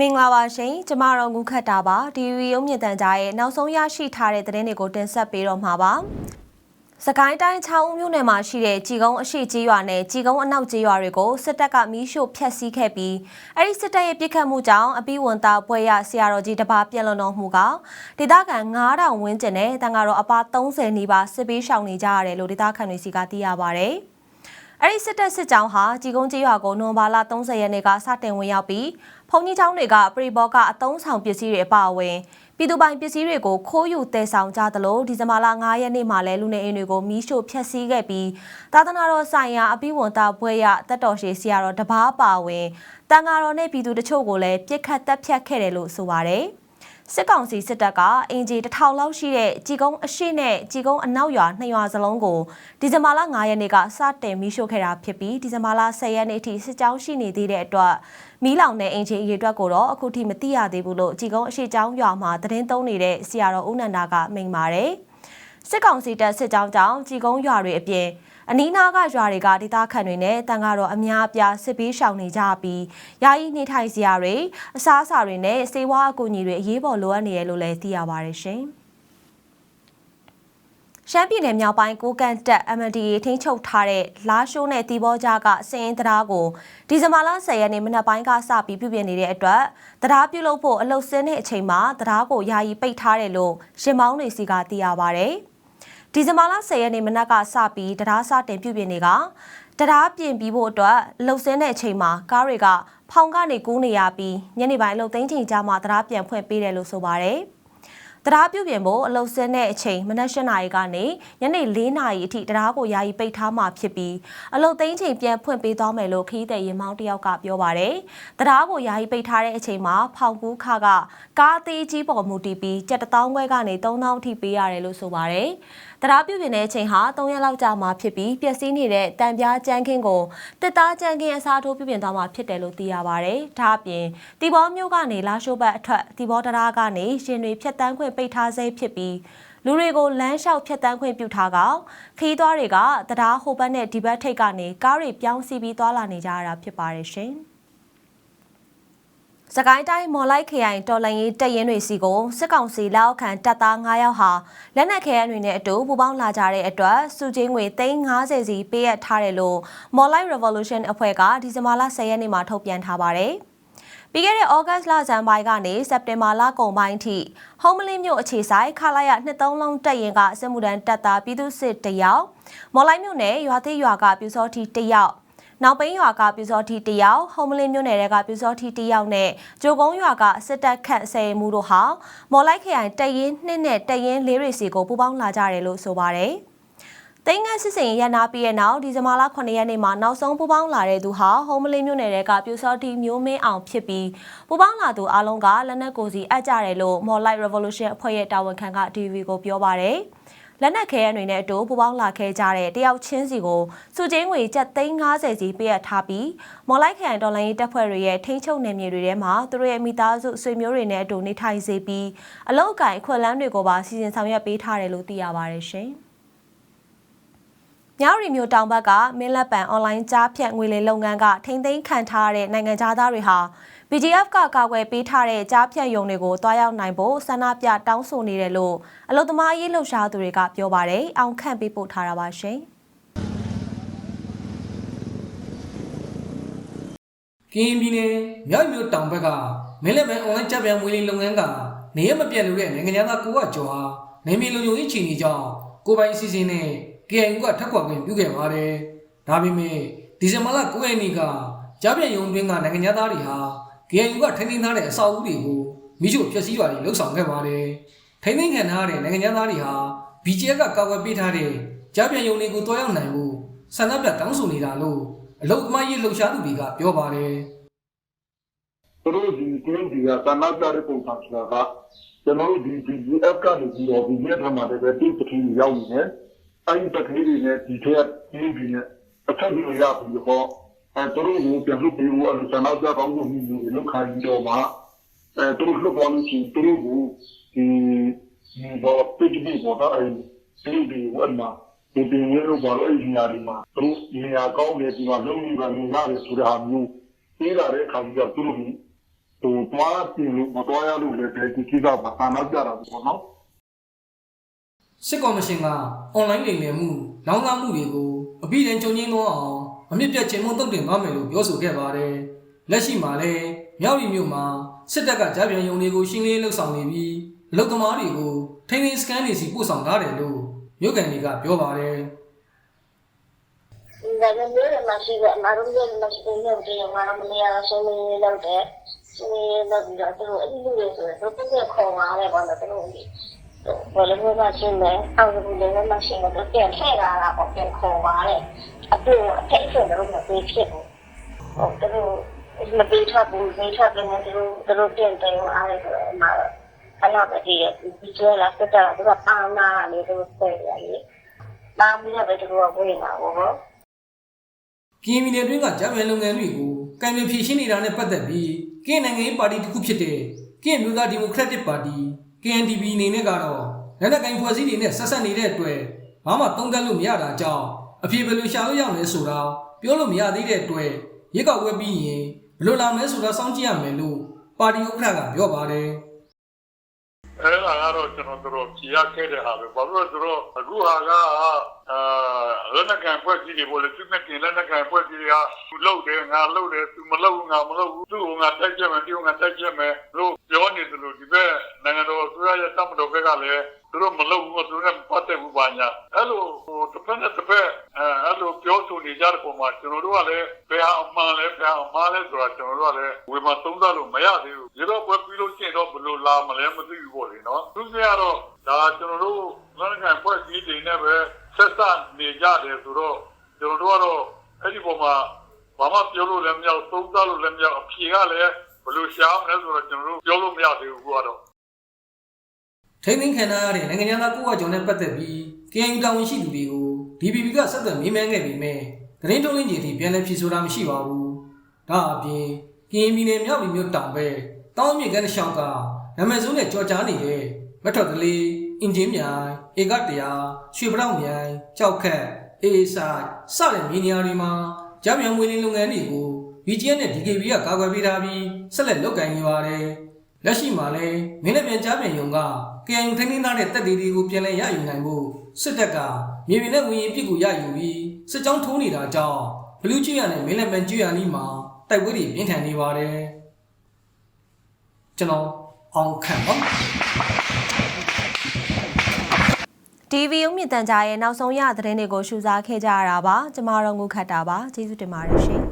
မင်္ဂလာပါရှင်ကျမတို့ငုခတ်တာပါဒီဗီရုံမြင့်တန်ကြားရဲ့နောက်ဆုံးရရှိထားတဲ့သတင်းတွေကိုတင်ဆက်ပေးတော့မှာပါစကိုင်းတိုင်းချောင်းဦးမြို့နယ်မှာရှိတဲ့ကြည်ကုန်းအရှိကြီးရွာနဲ့ကြည်ကုန်းအနောက်ကြီးရွာတွေကိုစစ်တပ်ကမီးရှို့ဖျက်ဆီးခဲ့ပြီးအဲ့ဒီစစ်တပ်ရဲ့ပြစ်ခတ်မှုကြောင့်အပိဝန်သားပွဲရဆရာတော်ကြီးတပါပြက်လွန်တော်မူကဒေသခံ9000ဝန်းကျင်နဲ့တန်ကတော့အပါ30နီးပါးစစ်ပေးရှောင်နေကြရတယ်လို့ဒေသခံတွေစီကသိရပါဗျ။ အဲ့ဒီစစ်တပ်စစ်ကြောင်းဟာကြီးကုန်းကြီးရွာကိုနိုဝင်ဘာလ30ရက်နေ့ကစတင်ဝင်ရောက်ပြီးဖုန်ကြီးကျောင်းတွေကပရိဘောကအတုံးဆောင်ပစ္စည်းတွေအပါအဝင်ပြည်သူပိုင်ပစ္စည်းတွေကိုခိုးယူတည်ဆောင်ကြသလိုဒီဇင်ဘာလ9ရက်နေ့မှာလဲလူနေအိမ်တွေကိုမီးရှို့ဖျက်ဆီးခဲ့ပြီးသာသနာတော်ဆိုင်ရာအပိဝန်တာဘွဲရတက်တော်ရှိဆရာတော်တပားပါဝင်တန်ဃာတော်နဲ့ပြည်သူတချို့ကိုလည်းပြစ်ခတ်တပ်ဖြတ်ခဲ့တယ်လို့ဆိုပါတယ်။ စစ်ကောင်စီစစ်တပ်ကအင်ဂျီတထောင်လောက်ရှိတဲ့ကြီကုန်းအရှိနဲ့ကြီကုန်းအနောက်ရွာနှစ်ရွာစလုံးကိုဒီဇင်ဘာလ9ရက်နေ့ကစတင်မီးရှို့ခဲ့တာဖြစ်ပြီးဒီဇင်ဘာလ10ရက်နေ့အထိစစ်ကြောင်းရှိနေသေးတဲ့အတွက်မီးလောင်တဲ့အင်ဂျီအရေအတွက်ကိုတော့အခုထိမသိရသေးဘူးလို့ကြီကုန်းအရှိကျောင်းရွာမှာသတင်းသုံးနေတဲ့ဆရာတော်ဦးနန္ဒာကမိန့်ပါတယ်စစ်ကောင်စီတပ်စစ်ကြောင်းကြောင့်ကြီကုန်းရွာတွေအပြင် အနီးနားကရွာတွေကဒေသခံတွေနဲ့တန်ကတော့အများအပြားစစ်ပေးရှောင်နေကြပြီးယာယီနေထိုင်စရာတွေအစားအစာတွေနဲ့စေဝါအကူအညီတွေအရေးပေါ်လိုအပ်နေရလို့လည်းသိရပါတယ်ရှင်။ရှမ်းပြည်နယ်မြောက်ပိုင်းကိုကန်တက် MNDA ထိန်းချုပ်ထားတဲ့လာရှိုးနဲ့တီဘောကြားကစည်ရင်တရားကိုဒီဇင်ဘာလ10ရက်နေ့မနက်ပိုင်းကစပြီးပြုပြင်နေတဲ့အတွက်တရားပြုလုပ်ဖို့အလုတ်စင်းတဲ့အချိန်မှာတရားကိုယာယီပိတ်ထားတယ်လို့ရှင်မောင်းနေစီကသိရပါဗျ။ ဒီဇင်ဘာလ10ရက်နေ့မနက်ကစပြီးတရားစတင်ပြုပြင်နေကတရားပြင်ပြီးဖို့အတွက်လှုပ်ဆင်းတဲ့အချိန်မှာကားတွေကဖောင်ကနေကူးနေရပြီးညနေပိုင်းလှုပ်သိမ်းချိန်ကျမှတရားပြန်ဖွင့်ပေးတယ်လို့ဆိုပါတယ်။ တရားပြုပြင်ဖို့အလုတ်စင်းတဲ့အချိန်မနက်၈နာရီကနေညနေ၄နာရီအထိတရားကိုယာယီပိတ်ထားမှာဖြစ်ပြီးအလုတ်သိမ်းချိန်ပြန်ဖွင့်ပေးသွားမယ်လို့ခီးတဲ့ရင်မောင်းတယောက်ကပြောပါတယ်။တရားကိုယာယီပိတ်ထားတဲ့အချိန်မှာဖောင်ကူးခကကားသေးကြီးပေါ်မူတည်ပြီးကြက်တောင်းခွဲကနေ3000အထိပေးရတယ်လို့ဆိုပါတယ်။တရားပြုပြင်တဲ့အချိန်ဟာ3ရက်လောက်ကြာမှာဖြစ်ပြီးပျက်စီးနေတဲ့တံပြားကြမ်းခင်းကိုတစ်သားကြမ်းခင်းအစားထိုးပြုပြင်သွားမှာဖြစ်တယ်လို့သိရပါတယ်။ဒါအပြင်တီဘောမျိုးကနေလာရှိုးဘက်အထက်တီဘောတရားကနေရှင်တွေဖြတ်တန်းခွင့်ပိတ်ထားဆဲဖြစ်ပြီးလူတွေကိုလမ်းလျှောက်ဖြတ်တန်းခွင့်ပြုထားကခီးသွားတွေကတရားဟိုဘက်နဲ့ဒီဘက်ထိပ်ကနေကားတွေပြောင်းစီပြီးသွားလာနေကြရတာဖြစ်ပါတယ်ရှင်။စကိုင်းတိုင်းမော်လိုက်ခရိုင်တော်လန်ရေးတပ်ရင်းတွေစီကိုစစ်ကောင်စီလက်အောက်ခံတပ်သား9ယောက်ဟာလက်နက်ခဲယမ်းတွေနဲ့အတူပူးပေါင်းလာကြတဲ့အတွက်စုချင်းငွေ350စီပေးအပ်ထားတယ်လို့မော်လိုက် Revolution အဖွဲ့ကဒီဇင်ဘာလ10ရက်နေ့မှာထုတ်ပြန်ထားပါတယ်။ ပြီးခဲ့တဲ့ဩဂတ်လဇန်ပိုင်းကနေစက်တင်ဘာလကုန်ပိုင်းထိဟုံးမလင်းမြို့အခြေဆိုင်ခလာရနှစ်သုံးလုံးတပ်ရင်ကစစ်မှုထမ်းတပ်သားပြည်သူစစ်တယောက်မော်လိုက်မြို့နယ်ရွာသေးရွာကပြူစောထီတယောက်နောက်ပိန်းရွာကပြူစောထီတယောက်ဟုံးမလင်းမြို့နယ်ကပြူစောထီတယောက်နဲ့ဂျိုကုန်းရွာကစစ်တပ်ခန့်ဆယ်မှုတို့ဟာမော်လိုက်ခရိုင်တရင်နှစ်နဲ့တရင်လေးတွေစီကိုပူးပေါင်းလာကြတယ်လို့ဆိုပါတယ်။ သိန်းငန်းစစ်စင်ရန်နာပြီးတဲ့နောက်ဒီဇင်ဘာလ9ရက်နေ့မှာနောက်ဆုံးပူပေါင်းလာတဲ့သူဟာဟုံးမလင်းမြို့နယ်ကပြူစောတီမျိုးမင်းအောင်ဖြစ်ပြီးပူပေါင်းလာသူအလုံးကလက်နက်ကိုစီအပ်ကြတယ်လို့ More Light Revolution အဖွဲ့ရဲ့တာဝန်ခံက TV ကိုပြောပါတယ်။လက်နက်ခဲယမ်းတွေနဲ့အတူပူပေါင်းလာခဲ့ကြတဲ့တယောက်ချင်းစီကိုစုချင်းငွေကျပ်350စီပေးအပ်ထားပြီးမော်လိုက်ခရိုင်ဒေါ်လာရေးတပ်ဖွဲ့တွေရဲ့ထိန်းချုပ်နယ်မြေတွေထဲမှာသူတို့ရဲ့မိသားစုဆွေမျိုးတွေနဲ့အတူနေထိုင်စေပြီးအလောက်အကင်ခွက်လန်းတွေကိုပါစီစဉ်ဆောင်ရွက်ပေးထားတယ်လို့သိရပါတယ်ရှင်။ မြောက်ရီမျိုးတောင်ဘက်ကမင်းလက်ပံအွန်လိုင်းကြားဖြတ်ငွေလေလုပ်ငန်းကထိမ့်သိမ်းခံထားတဲ့နိုင်ငံသားတွေဟာ BGF ကကာကွယ်ပေးထားတဲ့ကြားဖြတ်ယုံတွေကိုတွားရောက်နိုင်ဖို့ဆန္ဒပြတောင်းဆိုနေတယ်လို့အလုံသမားရေးလှုပ်ရှားသူတွေကပြောပါတယ်။အောင်ခန့်ပေးပို့ထားတာပါရှင်။ကင်းပြည်နယ်မြောက်မြို့တောင်ဘက်ကမင်းလက်ပံအွန်လိုင်းကြားဖြတ်ငွေလေလုပ်ငန်းကနေရမပြတ်လို့တဲ့နိုင်ငံသားကိုကကျော်ဟာနေမီလုံခြုံရေးချီနေကြောင်းကိုပိုင်စီစဉ်နဲ့ KIU ကထက်ခွက်ခွင့်ပြုခဲ့ပါတယ်။ဒါပေမဲ့ဒီဇင်ဘာလ9ရက်နေ့ကကြားပြန်ရုံတွင်းကနိုင်ငံသားတွေဟာ KIU ကထိန်းသိမ်းထားတဲ့အဆောက်အဦတွေကိုမိချို့ဖျက်ဆီးသွားပြီးလှုပ်ဆောင်ခဲ့ပါတယ်။ထိန်းသိမ်းခံထားတဲ့နိုင်ငံသားတွေဟာ BJF ကကာကွယ်ပေးထားတဲ့ကြားပြန်ရုံတွေကိုတွားရောက်နိုင်ဖို့ဆန္ဒပြတောင်းဆိုနေတာလို့အလုတ်သမားရေးလှုပ်ရှားသူတွေကပြောပါတယ်။သူတို့ဒီကင်းဒီကသနာပြတဲ့ပုံစံဆိုတာကကျွန်တော်တို့ဒီ BGF ကနေပြီးတော့ဒီနေ့ထမှာလည်းပဲတိပတိရောက်နေတယ်။ အဲဒီပတိတွေနဲ့ဒီထက်ဒီဒီနဲ့အထက်ကြီးရပြီးတော့အဲသူတို့ကိုပြန်လို့ပြီးတော့သနာပြပေါင်းလို့မျိုးတွေလောက်ခါပြီးတော့မှအဲသူတို့လောက်ပေါ်လို့ရှိသူတို့ကိုဒီဒီဘောပစ်ပြီးပေါ်တော့အဲဒီဒီဝတ်မှာဒီပင်ရလို့ဘာလို့အဲဒီနေရာဒီမှာသူတို့နေရာကောင်းနေပြီးတော့လုံးပြီးပါနေရတယ်ဆိုတာမျိုးပြီးလာတဲ့အခါကျတော့သူတို့ဟိုတွားပြင်လို့မတွားရလို့လည်းဒီကိစ္စမှာဆန္ဒပြတာပေါ့နော် စစ်ကော်မရှင်ကအွန်လိုင်းလိမ်လည်မှုလောင်းကားမှုတွေကိုအပြည့်အစုံကြုံငင်းသွားအောင်အမြင့်ပြတ်ချိန်မုံတုတ်တင်သွားမယ်လို့ပြောဆိုခဲ့ပါတယ်။လက်ရှိမှာလည်းမြောက်ရီမြို့မှာစစ်တပ်ကကြားပြန်ယုံတွေကိုရှင်းလင်းလှုပ်ဆောင်နေပြီးအလုတ်သမားတွေကိုထိန်းသိမ်းစကန်တွေစီပို့ဆောင်ထားတယ်လို့မြို့ကန်တွေကပြောပါတယ်။ဒါပေမဲ့လည်းမရှိဘူးအမားတို့လည်းမရှိဘူးလို့ဒီမှာမနေရဆုံးနေလို့တဲ့ဆုံးနေလို့ပြီးတော့သူတို့အဲ့ဒီလိုဆိုတော့သူကခေါ်လာတယ်ပေါ့နော်သူတို့ ဘယ်လိုမျိုးမှရှင်းလဲအောက်ကူလည်းမရှိဘူးသူပြန်ထည့်လာတာပေါ့ပြန်ခေါ်လာတယ်အပြည့်အထိတ်ဆိုတော့မသိဖြစ်ဘူးဟုတ်သူတို့မပြီးချဘူးပြီးချတယ်သူတို့သူတို့ပြန်တယ်အားလည်းဆိုတော့အမားအဲ့တော့ဒီဒီကျလာစတဲ့သူကပါနာလေသူဆက်ရတယ်ပါမီးပဲသူကဝင်လာပေါ့ကရင်ပြည်နယ်တွင်းကဂျပန်လုပ်ငန်းတွေကိုကံပြဖြည့်ရှင်းနေတာနဲ့ပတ်သက်ပြီးကရင်နိုင်ငံရေးပါတီတစ်ခုဖြစ်တဲ့ကရင်မျိုးသားဒီမိုကရက်တစ်ပါတီ KNDP အနေနဲ့ကတော့လက်နက်ကိုင်ဖွဲ့စည်းတွေနဲ့ဆက်ဆက်နေတဲ့အတွက်ဘာမှသုံးသပ်လို့မရတာကြောင့်အပြေဘယ်လိုရှာလို့ရမလဲဆိုတာပြောလို့မရသေးတဲ့အတွက်ရက်ကောက်ဝဲပြီးရင်ဘယ်လိုလာမလဲဆိုတာစောင့်ကြည့်ရမယ်လို့ပါတီဥက္ကဋ္ဌကပြောပါတယ် အဲ့ဒါကတော့ကျွန်တော်တို့ဖြေရခဲ့တဲ့ဟာပဲဘာလို့လဲဆိုတော့အခုဟာကအာလက်နက်ကန်ဖွဲ့စည်းတွေပေါ်လေသူနဲ့တင်လက်နက်ကန်ဖွဲ့စည်းတွေကသူလှုပ်တယ်ငါလှုပ်တယ်သူမလှုပ်ငါမလှုပ်ဘူးသူ့ကငါတိုက်ချက်မယ်သူကငါတိုက်ချက်မယ်လို့ပြောနေတယ်လို့ဒီဘက်နိုင်ငံတော်အစိုးရရဲ့တမတော်ဘက်ကလည်း သူတို့မလုပ်ဘူးသူတို့နဲ့ပတ်သက်ဘူးပါညာအဲ့လိုဟိုတစ်ဖက်နဲ့တစ်ဖက်အဲအဲ့လိုပြောဆိုနေကြတဲ့ပုံမှာကျွန်တော်တို့ကလည်းဘယ်ဟာအမှန်လဲဘယ်ဟာအမှားလဲဆိုတာကျွန်တော်တို့ကလည်းဝေမသုံးသပ်လို့မရသေးဘူးဒီတော့ပွဲပြီးလို့ရှိရင်တော့ဘယ်လိုလာမလဲမသိဘူးပေါ့လေနော်သူစရတော့ဒါကျွန်တော်တို့လမ်းကန်ဖွဲ့စည်းတွေနဲ့ပဲဆက်စပ်နေကြတယ်ဆိုတော့ကျွန်တော်တို့ကတော့အဲ့ဒီပုံမှာဘာမှပြောလို့လည်းမရသုံးသပ်လို့လည်းမရအဖြေကလည်းဘယ်လိုရှာမလဲဆိုတော့ကျွန်တော်တို့ပြောလို့မရသေးဘူးကတော့ ထိန်းသိမ်းခံထားရတဲ့နိုင်ငံသားကိုယ့်အကြောင်းနဲ့ပတ်သက်ပြီး KNU တာဝန်ရှိသူတွေကို DPP ကဆက်သွယ်မေးမြန်းခဲ့ပြီးမြဲသတင်းထုတ်လင်းကြည့်ပြီးပြန်လည်ဖြေဆိုတာမရှိပါဘူး။ဒါအပြင်ကရင်ပြည်နယ်မြောက်ပြည်မြို့တောင်ပဲတောင်းမြေကန်းတစ်လျှောက်ကနာမည်စုံနဲ့ကြော်ကြားနေတဲ့မက်ထော်တလီအင်ဂျင်မြိုင်ဧကတရားရွှေပြောင်မြိုင်ကြောက်ခက်အေးဆိုင်စတဲ့မြေနေရာတွေမှာကြားပြောင်မွေးလင်းလုပ်ငန်းတွေကို VGN နဲ့ DKB ကကာကွယ်ပေးထားပြီးဆက်လက်လုပ်ကိုင်နေပါတယ်။လက်ရှိမှာလည်းမင်းနဲ့ပြန်ကြားပြန်ယုံက KNU ထိန်းသိမ်းထားတဲ့တပ်တွေတွေကိုပြန်လည်ရယူနိုင်ဖို့စစ်တပ်ကမြေပြင်နဲ့ဝင်ရင်ပြစ်ကိုရယူပြီးစစ်ကြောင်းထိုးနေတာကြောင့်ဘလူးကျွရနဲ့မင်းနဲ့ပြန်ကျွရနီးမှာတိုက်ပွဲတွေပြင်းထန်နေပါတယ်ကျွန်တော်အောင်ခန့်ပါ TV ဥမြင့်တန်ကြားရဲ့နောက်ဆုံးရသတင်းတွေကိုရှုစားခဲ့ကြရတာပါကျမတို့ငုခတ်တာပါကျေးဇူးတင်ပါတယ်ရှင်